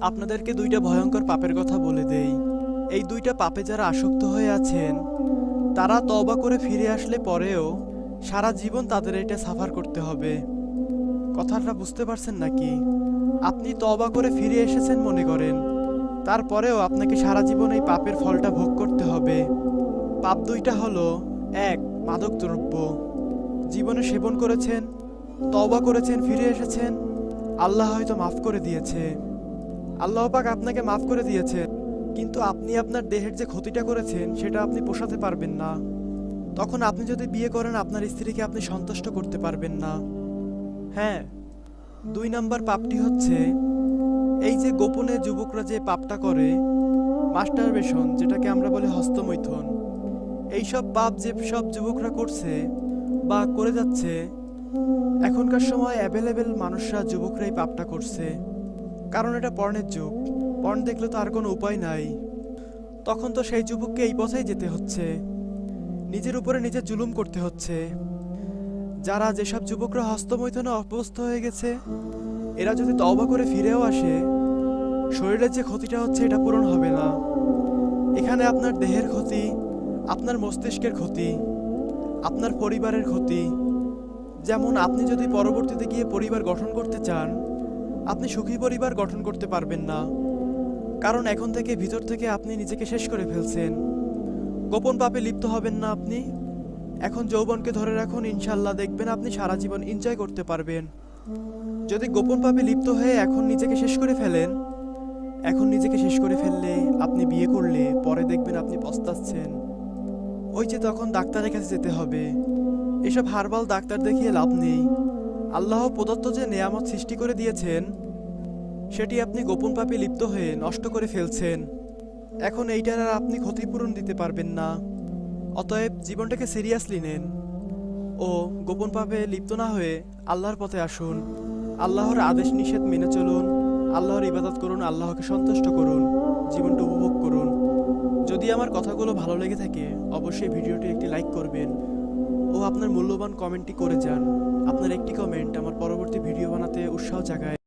আপনাদেরকে দুইটা ভয়ঙ্কর পাপের কথা বলে দেই। এই দুইটা পাপে যারা আসক্ত হয়ে আছেন, তারা তবা করে ফিরে আসলে পরেও সারা জীবন তাদের এটা সাফার করতে হবে। কথাটা বুঝতে পারছেন নাকি? আপনি তওবা করে ফিরে এসেছেন মনে করেন। তারপরেও আপনাকে সারা জীবন এই পাপের ফলটা ভোগ করতে হবে। পাপ দুইটা হলো, এক মাদক দ্রব্য জীবনে সেবন করেছেন তবা করেছেন, ফিরে এসেছেন। আল্লাহ হয়তো মাফ করে দিয়েছে। আল্লাহ পাক আপনাকে মাফ করে দিয়েছে, কিন্তু আপনি আপনার দেহের যে ক্ষতিটা করেছেন, সেটা আপনি পোষাতে পারবেন না। তখন আপনি যদি বিয়ে করেন, আপনার স্ত্রীকে আপনি সন্তুষ্ট করতে পারবেন না। হ্যাঁ দুই নাম্বার পাপটি হচ্ছে, এই যে গোপনে যুবকরা যে পাপটা করে, মাস্টারবেশন, যেটাকে আমরা বলি হস্তমৈথুন, এইসব পাপ যে সব যুবকরা করছে বা করে যাচ্ছে, এখনকার সময় অ্যাভেলেবেল মানুষরা যুবকরাই পাপটা করছে। কারণ এটা পর্ণের যুগ। পর্ন দেখলে তো আর কোনো উপায় নাই। তখন তো সেই যুবককে এই পথেই যেতে হচ্ছে। নিজের উপরে নিজে জুলুম করতে হচ্ছে। যারা যেসব যুবকরা হস্তমৈথনে অভ্যস্ত হয়ে গেছে, এরা যদি তওবা করে ফিরেও আসে, শরীরের যে ক্ষতিটা হচ্ছে এটা পূরণ হবে না। এখানে আপনার দেহের ক্ষতি, আপনার মস্তিষ্কের ক্ষতি, আপনার পরিবারের ক্ষতি। যেমন আপনি যদি পরবর্তীতে গিয়ে পরিবার গঠন করতে চান আপনি সুখী পরিবার গঠন করতে পারবেন না। কারণ এখন থেকে ভিতর থেকে আপনি নিজেকে শেষ করে ফেলছেন। গোপন পাপে লিপ্ত হবেন না আপনি। এখন যৌবনকে ধরে রাখুন ইনশাল্লাহ দেখবেন আপনি সারা জীবন এনজয় করতে পারবেন। যদি গোপন পাপে লিপ্ত হয়ে এখন নিজেকে শেষ করে ফেলেন, এখন নিজেকে শেষ করে ফেললে আপনি বিয়ে করলে পরে দেখবেন আপনি পস্তাচ্ছেন। ওই যে তখন ডাক্তারের কাছে যেতে হবে। এসব হারবাল ডাক্তার দেখিয়ে লাভ নেই। আল্লাহ প্রদত্ত যে নেয়ামত সৃষ্টি করে দিয়েছেন, সেটি আপনি গোপন পাপে লিপ্ত হয়ে নষ্ট করে ফেলছেন। এখন এইটার আর আপনি ক্ষতিপূরণ দিতে পারবেন না। অতএব জীবনটাকে সিরিয়াসলি নেন ও গোপন পাপে লিপ্ত না হয়ে আল্লাহর পথে আসুন। আল্লাহর আদেশ নিষেধ মেনে চলুন। আল্লাহর ইবাদত করুন, আল্লাহকে সন্তুষ্ট করুন, জীবনটা উপভোগ করুন। যদি আমার কথাগুলো ভালো লেগে থাকে, অবশ্যই ভিডিওটি একটি লাইক করবেন। ও আপনার মূল্যবান কমেন্টটি করে যান। আপনার একটি কমেন্ট আমার পরবর্তী ভিডিও বানাতে উৎসাহ জাগায়।